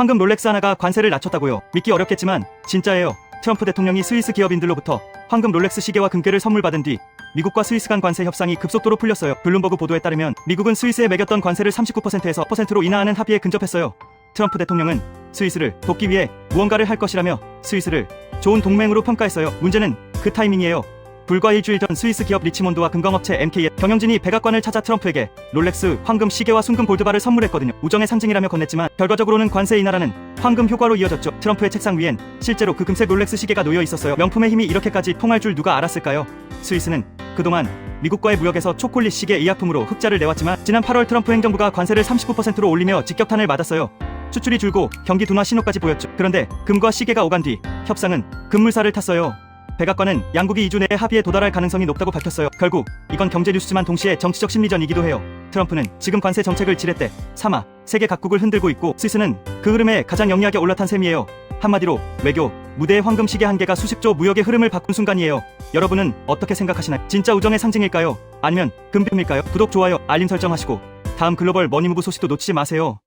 황금 롤렉스 하나가 관세를 낮췄다고요. 믿기 어렵겠지만 진짜예요. 트럼프 대통령이 스위스 기업인들로부터 황금 롤렉스 시계와 금괴를 선물 받은 뒤 미국과 스위스 간 관세 협상이 급속도로 풀렸어요. 블룸버그 보도에 따르면 미국은 스위스에 매겼던 관세를 39%에서 퍼센트로 인하하는 합의에 근접했어요. 트럼프 대통령은 스위스를 돕기 위해 무언가를 할 것이라며 스위스를 좋은 동맹으로 평가했어요. 문제는 그 타이밍이에요. 불과 일주일 전 스위스 기업 리치몬드와 금광업체 MK의 경영진이 백악관을 찾아 트럼프에게 롤렉스 황금 시계와 순금 골드바를 선물했거든요. 우정의 상징이라며 건넸지만 결과적으로는 관세 인하라는 황금 효과로 이어졌죠. 트럼프의 책상 위엔 실제로 그 금색 롤렉스 시계가 놓여 있었어요. 명품의 힘이 이렇게까지 통할 줄 누가 알았을까요? 스위스는 그동안 미국과의 무역에서 초콜릿 시계 의약품으로 흑자를 내왔지만 지난 8월 트럼프 행정부가 관세를 39%로 올리며 직격탄을 맞았어요. 수출이 줄고 경기 둔화 신호까지 보였죠. 그런데 금과 시계가 오간 뒤 협상은 급물살을 탔어요. 백악관은 양국이 2주 내에 합의에 도달할 가능성이 높다고 밝혔어요. 결국 이건 경제 뉴스지만 동시에 정치적 심리전이기도 해요. 트럼프는 지금 관세 정책을 지렛대 삼아 세계 각국을 흔들고 있고 스위스는 그 흐름에 가장 영리하게 올라탄 셈이에요. 한마디로 외교, 무대의 황금 시계 한 개가 수십조 무역의 흐름을 바꾼 순간이에요. 여러분은 어떻게 생각하시나요? 진짜 우정의 상징일까요? 아니면 금품일까요? 구독, 좋아요, 알림 설정하시고 다음 글로벌 머니무브 소식도 놓치지 마세요.